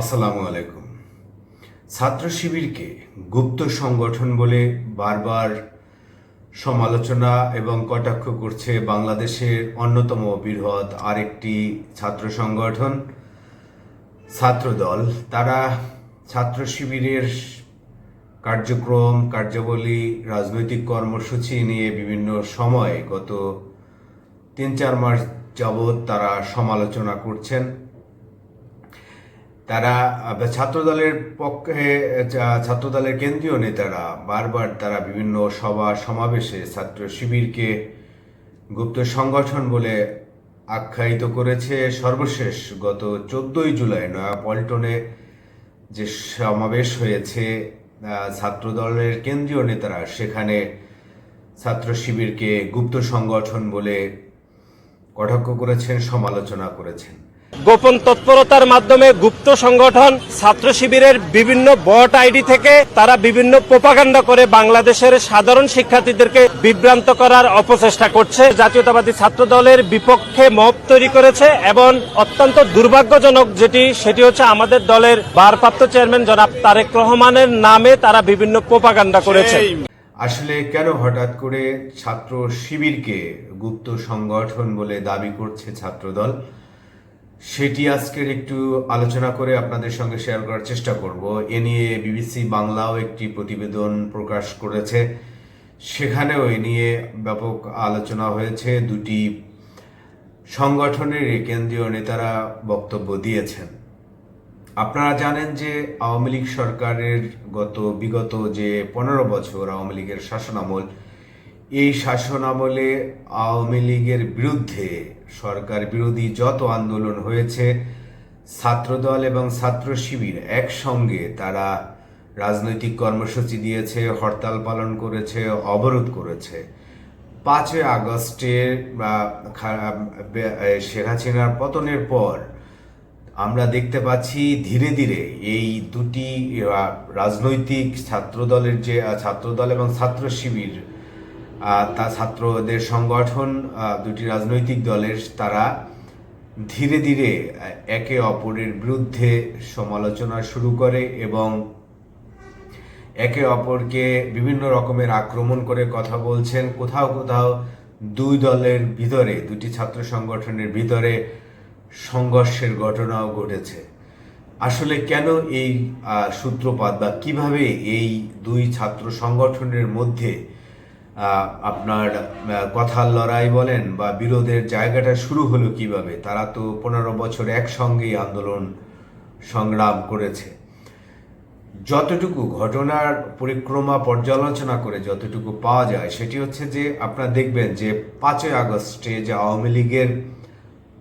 আসসালামু আলাইকুম। ছাত্র শিবিরকে গুপ্ত সংগঠন বলে বারবার সমালোচনা এবং কটাক্ষ করছে বাংলাদেশের অন্যতম বৃহৎ আরেকটি ছাত্র সংগঠন, ছাত্রদল। তারা ছাত্র শিবিরের কার্যক্রম, কার্যাবলী, রাজনৈতিক কর্মসূচি নিয়ে বিভিন্ন সময় গত তিন চার মাস যাবৎ তারা সমালোচনা করছেন। তারা ছাত্রদলের পক্ষে ছাত্রদলের কেন্দ্রীয় নেতারা বারবার তারা বিভিন্ন সভা, সমাবেশে ছাত্র শিবিরকে গুপ্ত সংগঠন বলে আখ্যায়িত করেছে। সর্বশেষ গত চোদ্দই জুলাই নয়াপল্টনে যে সমাবেশ হয়েছে ছাত্রদলের কেন্দ্রীয় নেতারা, সেখানে ছাত্র শিবিরকে গুপ্ত সংগঠন বলে কটাক্ষ করেছেন, সমালোচনা করেছেন। গোপন তৎপরতার মাধ্যমে গুপ্ত সংগঠন, ছাত্র শিবিরের বিভিন্ন বট আইডি থেকে তারা বিভিন্ন প্রপাগান্ডা করে বাংলাদেশের সাধারণ শিক্ষার্থীদেরকে বিভ্রান্ত করার অপচেষ্টা করছে। জাতীয়তাবাদী ছাত্র দলের বিপক্ষে মব তৈরি করেছে এবং অত্যন্ত দুর্ভাগ্যজনক যেটি, সেটি হচ্ছে আমাদের দলের ভারপ্রাপ্ত চেয়ারম্যান জনাব তারেক রহমানের নামে তারা বিভিন্ন প্রপাগান্ডা করেছে। আসলে কেন হঠাৎ করে ছাত্র শিবিরকে গুপ্ত সংগঠন বলে দাবি করছে ছাত্রদল? সেটি আজকের একটু আলোচনা করে আপনাদের সঙ্গে শেয়ার করার চেষ্টা করব। এ নিয়ে বিবিসি বাংলাও একটি প্রতিবেদন প্রকাশ করেছে। সেখানেও এ নিয়ে ব্যাপক আলোচনা হয়েছে। দুটি সংগঠনের কেন্দ্রীয় নেতারা বক্তব্য দিয়েছেন। আপনারা জানেন যে আওয়ামী লীগ সরকারের গত বিগত যে পনেরো বছর আওয়ামী লীগের শাসনামল এই শাসনামলে আওয়ামী লীগের বিরুদ্ধে সরকার বিরোধী যত আন্দোলন হয়েছে, ছাত্রদল এবং ছাত্র শিবির একসঙ্গে তারা রাজনৈতিক কর্মসূচি দিয়েছে হরতাল পালন করেছে, অবরোধ করেছে। পাঁচই আগস্টের বা শেখ হাসিনার পতনের পর আমরা দেখতে পাচ্ছি ধীরে ধীরে এই দুটি রাজনৈতিক ছাত্রদলের যে ছাত্রদল এবং ছাত্র শিবির তা ছাত্রদের সংগঠন দুটি রাজনৈতিক দলের তারা ধীরে ধীরে একে অপরের বিরুদ্ধে সমালোচনা শুরু করে এবং একে অপরকে বিভিন্ন রকমের আক্রমণ করে কথা বলছেন। কোথাও কোথাও দুই দলের ভিতরে, দুটি ছাত্র সংগঠনের ভিতরে সংঘর্ষের ঘটনাও ঘটেছে। আসলে কেন এই সূত্রপাত বা কীভাবে এই দুই ছাত্র সংগঠনের মধ্যে আপনার কথার লড়াই বলেন বা বিরোধের জায়গাটা শুরু হলো কীভাবে, তারা তো পনেরো বছর একসঙ্গেই আন্দোলন সংগ্রাম করেছে। যতটুকু ঘটনার পরিক্রমা পর্যালোচনা করে যতটুকু পাওয়া যায়, সেটি হচ্ছে যে আপনারা দেখবেন যে পাঁচই আগস্টে যে আওয়ামী লীগের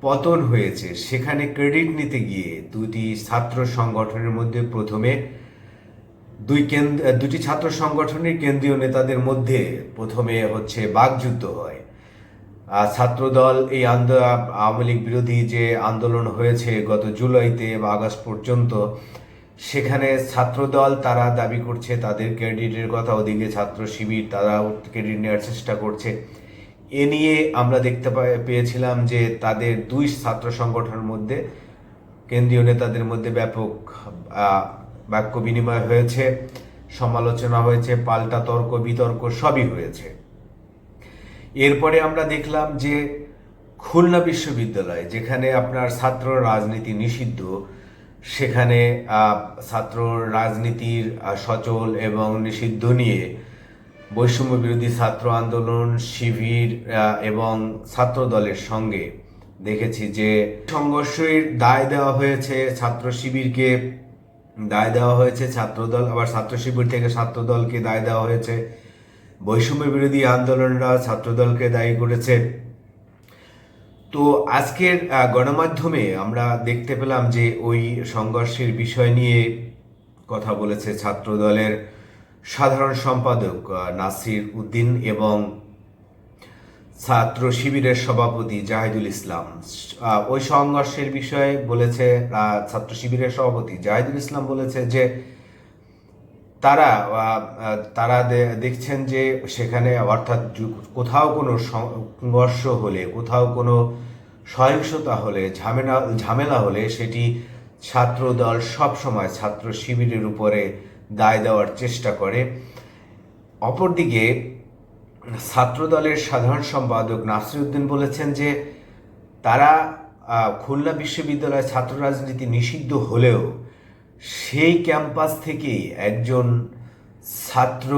পতন হয়েছে, সেখানে ক্রেডিট নিতে গিয়ে দুটি ছাত্র সংগঠনের মধ্যে প্রথমে দুই কেন্দ্র দুটি ছাত্র সংগঠনের কেন্দ্রীয় নেতাদের মধ্যে প্রথমে হচ্ছে বাকযুদ্ধ হয়। ছাত্রদল এই আওয়ামী লীগ বিরোধী যে আন্দোলন হয়েছে গত জুলাইতে বা আগস্ট পর্যন্ত, সেখানে ছাত্রদল তারা দাবি করছে তাদের ক্রেডিটের কথা, ওদিকে ছাত্র শিবির তারা ক্রেডিট নেওয়ার চেষ্টা করছে। এ নিয়ে আমরা দেখতে পেয়েছিলাম যে তাদের দুই ছাত্র সংগঠনের মধ্যে, কেন্দ্রীয় নেতাদের মধ্যে ব্যাপক বাক্য বিনিময় হয়েছে, সমালোচনা হয়েছে, পাল্টা তর্ক, বিতর্ক সবই হয়েছে। এরপরে আমরা দেখলাম যে খুলনা বিশ্ববিদ্যালয়, যেখানে আপনার ছাত্র রাজনীতি নিষিদ্ধ, সেখানে ছাত্র রাজনীতির সচল এবং নিষিদ্ধ নিয়ে বৈষম্য বিরোধী ছাত্র আন্দোলন, শিবির এবং ছাত্র দলের সঙ্গে দেখেছি যে সংঘর্ষের দায় দেওয়া হয়েছে ছাত্র শিবিরকে। দায় দেওয়া হয়েছে ছাত্রদল, আবার ছাত্র শিবির থেকে ছাত্রদলকে দায় দেওয়া হয়েছে। বৈষম্য বিরোধী আন্দোলনরা ছাত্রদলকে দায়ী করেছে। তো আজকের গণমাধ্যমে আমরা দেখতে পেলাম যে ওই সংঘর্ষের বিষয় নিয়ে কথা বলেছে ছাত্রদলের সাধারণ সম্পাদক নাসির উদ্দিন এবং ছাত্র শিবিরের সভাপতি জাহিদুল ইসলাম। ওই সংঘর্ষের বিষয়ে বলেছে ছাত্র শিবিরের সভাপতি জাহিদুল ইসলাম বলেছে যে তারা তারা দেখছেন যে সেখানে অর্থাৎ কোথাও কোনো সংঘর্ষ হলে, কোথাও কোনো সহিংসতা হলে, ঝামেলা ঝামেলা হলে সেটি ছাত্র ছাত্রদল সবসময় ছাত্র শিবিরের উপরে দায় দেওয়ার চেষ্টা করে। অপরদিকে ছাত্রদলের সাধারণ সম্পাদক নাসিরুদ্দিন বলেছেন যে তারা খুলনা বিশ্ববিদ্যালয়ে ছাত্র রাজনীতি নিষিদ্ধ হলেও সেই ক্যাম্পাস থেকেই একজন ছাত্র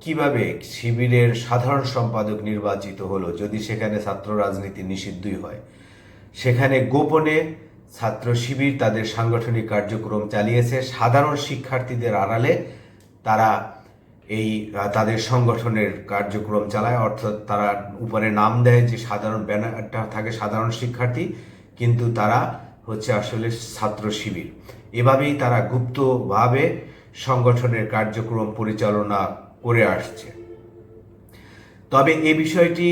কীভাবে শিবিরের সাধারণ সম্পাদক নির্বাচিত হলো যদি সেখানে ছাত্র রাজনীতি নিষিদ্ধই হয়? সেখানে গোপনে ছাত্র শিবির তাদের সাংগঠনিক কার্যক্রম চালিয়েছে। সাধারণ শিক্ষার্থীদের আড়ালে তারা এই তাদের সংগঠনের কার্যক্রম চালায়। অর্থাৎ তারা উপরে নাম দেয় যে সাধারণ ব্যানারটা থাকে সাধারণ শিক্ষার্থী, কিন্তু তারা হচ্ছে আসলে ছাত্র শিবির। এভাবেই তারা গুপ্তভাবে সংগঠনের কার্যক্রম পরিচালনা করে আসছে। তবে এই বিষয়টি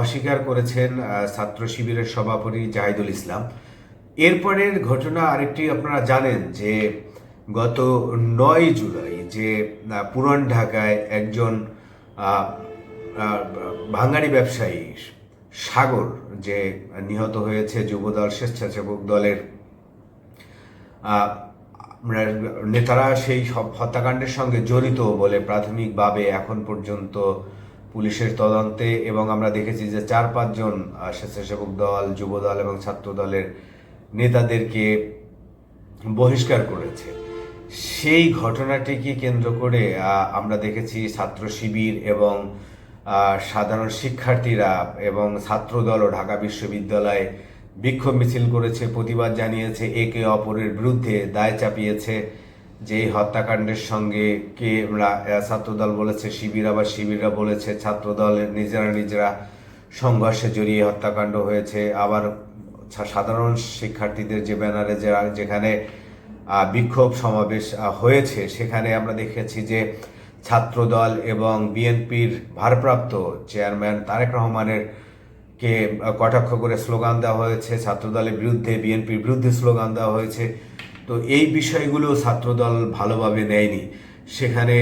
অস্বীকার করেছেন ছাত্র শিবিরের সভাপতি জাহিদুল ইসলাম। এরপরের ঘটনা আরেকটি আপনারা জানেন যে গত নয় জুলাই যে পুরান ঢাকায় একজন ভাঙাড়ি ব্যবসায়ী সাগর, যে নিহত হয়েছে যুবদল, স্বেচ্ছাসেবক দলের নেতারা সেই সব হত্যাকাণ্ডের সঙ্গে জড়িত বলে প্রাথমিকভাবে এখন পর্যন্ত পুলিশের তদন্তে এবং আমরা দেখেছি যে চার পাঁচজন স্বেচ্ছাসেবক দল, যুবদল এবং ছাত্র দলের নেতাদেরকে বহিষ্কার করেছে। সেই ঘটনাটিকে কেন্দ্র করে আমরা দেখেছি ছাত্র শিবির এবং সাধারণ শিক্ষার্থীরা এবং ছাত্রদল ও ঢাকা বিশ্ববিদ্যালয়ে বিক্ষোভ মিছিল করেছে, প্রতিবাদ জানিয়েছে, একে অপরের বিরুদ্ধে দায় চাপিয়েছে, যে হত্যাকাণ্ডের সঙ্গে কে ছাত্রদল বলেছে, শিবির আবার শিবিররা বলেছে, ছাত্রদল নিজেরা নিজেরা সংঘর্ষে জড়িয়ে হত্যাকাণ্ড হয়েছে। আবার সাধারণ শিক্ষার্থীদের যে ব্যানারে যারা, যেখানে বিক্ষোভ সমাবেশ হয়েছে। সেখানে আমরা দেখেছি যে ছাত্রদল এবং বিএনপির ভারপ্রাপ্ত চেয়ারম্যান তারেক রহমানের কে কটাক্ষ করে স্লোগান দেওয়া হয়েছে। ছাত্রদলের বিরুদ্ধে, বিএনপির বিরুদ্ধে স্লোগান দেওয়া হয়েছে। তো এই বিষয়গুলো ছাত্রদল ভালোভাবে নেয়নি। সেখানে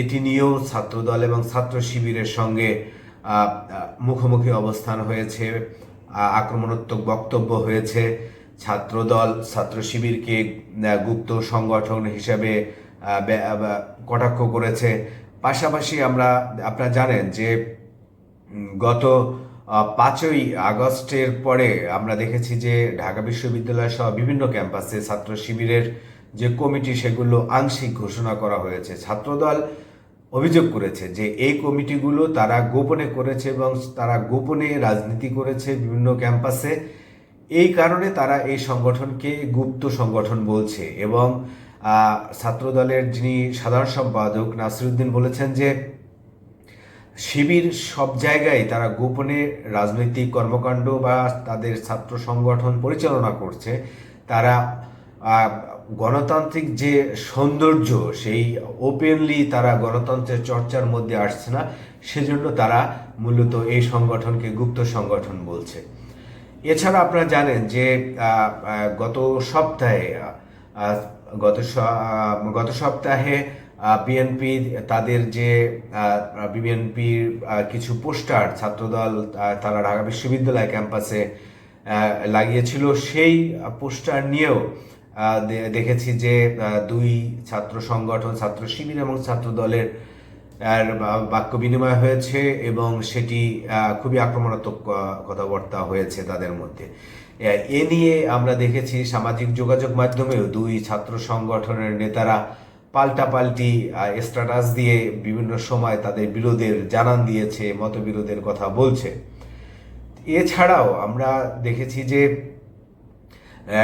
এটি নিয়েও ছাত্রদল এবং ছাত্র শিবিরের সঙ্গে মুখোমুখি অবস্থান হয়েছে। আক্রমণাত্মক বক্তব্য হয়েছে। ছাত্রদল ছাত্র শিবিরকে গুপ্ত সংগঠন হিসেবে কটাক্ষ করেছে। পাশাপাশি আমরা, আপনারা জানেন যে গত পাঁচই আগস্টের পরে আমরা দেখেছি যে, ঢাকা বিশ্ববিদ্যালয় সহ বিভিন্ন ক্যাম্পাসে ছাত্র শিবিরের যে কমিটি, সেগুলো আংশিক ঘোষণা করা হয়েছে। ছাত্রদল অভিযোগ করেছে যে, এই কমিটিগুলো তারা গোপনে করেছে এবং তারা গোপনে রাজনীতি করেছে বিভিন্ন ক্যাম্পাসে। এই কারণে তারা এই সংগঠনকে গুপ্ত সংগঠন বলছে এবং ছাত্রদলের যিনি সাধারণ সম্পাদক নাসিরুদ্দিন বলেছেন যে, শিবির সব জায়গায় তারা গোপনে রাজনৈতিক কর্মকাণ্ড বা তাদের ছাত্র সংগঠন পরিচালনা করছে, তারা গণতান্ত্রিক যে সৌন্দর্য সেই ওপেনলি তারা গণতন্ত্রের চর্চার মধ্যে আসছে না, সেজন্য তারা মূলত এই সংগঠনকে গুপ্ত সংগঠন বলছে। এছাড়া আপনারা জানেন যে গত সপ্তাহে গত গত সপ্তাহে বিএনপি তাদের যে বিএনপির কিছু পোস্টার ছাত্রদল তারা ঢাকা বিশ্ববিদ্যালয় ক্যাম্পাসে লাগিয়েছিল, সেই পোস্টার নিয়েও দেখেছি যে দুই ছাত্র সংগঠন, ছাত্র শিবির এবং ছাত্র দলের বা- বাক্য বিনিময় হয়েছে এবং সেটি খুবই আক্রমণাত্মক কথাবার্তা হয়েছে তাদের মধ্যে। এ নিয়ে আমরা দেখেছি সামাজিক যোগাযোগ মাধ্যমেও দুই ছাত্র সংগঠনের নেতারা পাল্টাপাল্টি স্ট্যাটাস দিয়ে বিভিন্ন সময় তাদের বিরোধের জানান দিয়েছে, মতবিরোধের কথা বলছে। এছাড়াও আমরা দেখেছি যে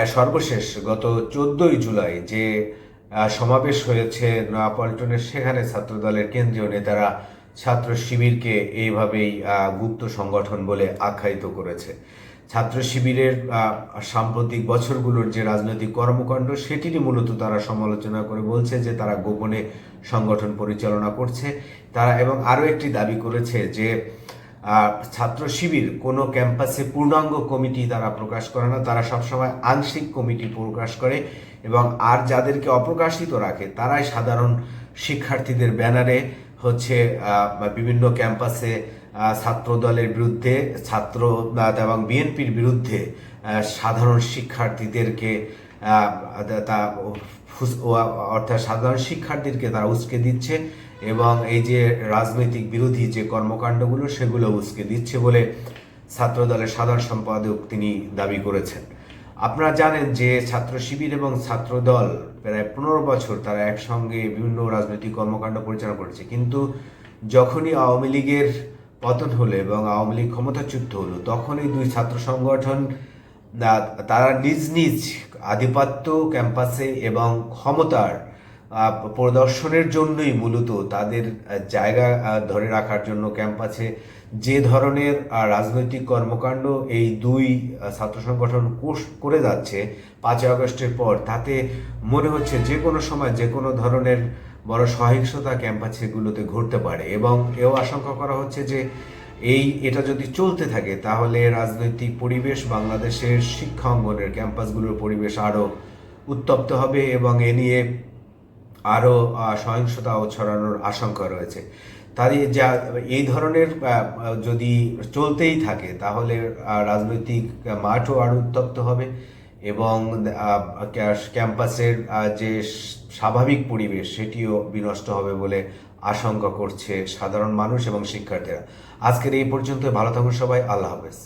সর্বশেষ গত চোদ্দই জুলাই যে সমাবেশ হয়েছে নয়াপল্টনের। সেখানে ছাত্রদলের কেন্দ্রীয় নেতারা ছাত্র শিবিরকে এইভাবেই গুপ্ত সংগঠন বলে আখ্যায়িত করেছে। ছাত্র শিবিরের সাম্প্রতিক বছরগুলোর যে রাজনৈতিক কর্মকাণ্ড, সেটিরই মূলত তারা সমালোচনা করে বলছে যে তারা গোপনে সংগঠন পরিচালনা করছে। তারা এবং আরও একটি দাবি করেছে যে ছাত্র শিবির কোনো ক্যাম্পাসে পূর্ণাঙ্গ কমিটি তারা প্রকাশ করে না। তারা সবসময় আংশিক কমিটি প্রকাশ করে। এবং আর যাদেরকে অপ্রকাশিত রাখে, তারাই সাধারণ শিক্ষার্থীদের ব্যানারে হচ্ছে বিভিন্ন ক্যাম্পাসে ছাত্র দলের বিরুদ্ধে, ছাত্র এবং বিএনপির বিরুদ্ধে সাধারণ শিক্ষার্থীদেরকে তা অর্থাৎ সাধারণ শিক্ষার্থীদেরকে তারা উস্কে দিচ্ছে এবং এই যে রাজনৈতিক বিরোধী যে কর্মকাণ্ডগুলো, সেগুলো উস্কে দিচ্ছে বলে ছাত্র দলের সাধারণ সম্পাদক তিনি দাবি করেছেন। আপনারা জানেন যে ছাত্র শিবির এবং ছাত্র দল প্রায় পনেরো বছর তারা একসঙ্গে বিভিন্ন রাজনৈতিক কর্মকাণ্ড পরিচালনা করেছে। কিন্তু যখনই আওয়ামী লীগের পতন হলো এবং আওয়ামী লীগ ক্ষমতাচ্যুত হলো, তখনই দুই ছাত্র সংগঠন তারা নিজ নিজ আধিপত্য, ক্যাম্পাসে এবং ক্ষমতার প্রদর্শনের জন্যই মূলত তাদের জায়গা ধরে রাখার জন্য ক্যাম্পাসে যে ধরনের রাজনৈতিক কর্মকাণ্ড এই দুই ছাত্র সংগঠন কোষ- করে যাচ্ছে পাঁচই আগস্টের পর, তাতে মনে হচ্ছে যে কোনো সময় যে কোনো ধরনের বড় সহিংসতা ক্যাম্পাসেগুলোতে ঘটতে পারে এবং এও আশঙ্কা করা হচ্ছে যে এই, এটা যদি চলতে থাকে তাহলে রাজনৈতিক পরিবেশ বাংলাদেশের শিক্ষা অঙ্গনের ক্যাম্পাসগুলোর পরিবেশ আরও উত্তপ্ত হবে এবং এ নিয়ে আরও সহিংসতা ছড়ানোর আশঙ্কা রয়েছে। তাদের যা, এই ধরনের যদি চলতেই থাকে, তাহলে রাজনৈতিক মাঠও আরও উত্তপ্ত হবে এবং ক্যাম্পাসের যে স্বাভাবিক পরিবেশ, সেটিও বিনষ্ট হবে বলে আশঙ্কা করছে সাধারণ মানুষ এবং শিক্ষার্থীরা। আজকের এই পর্যন্ত ভালো থাকুন সবাই। আল্লাহ হাফেজ।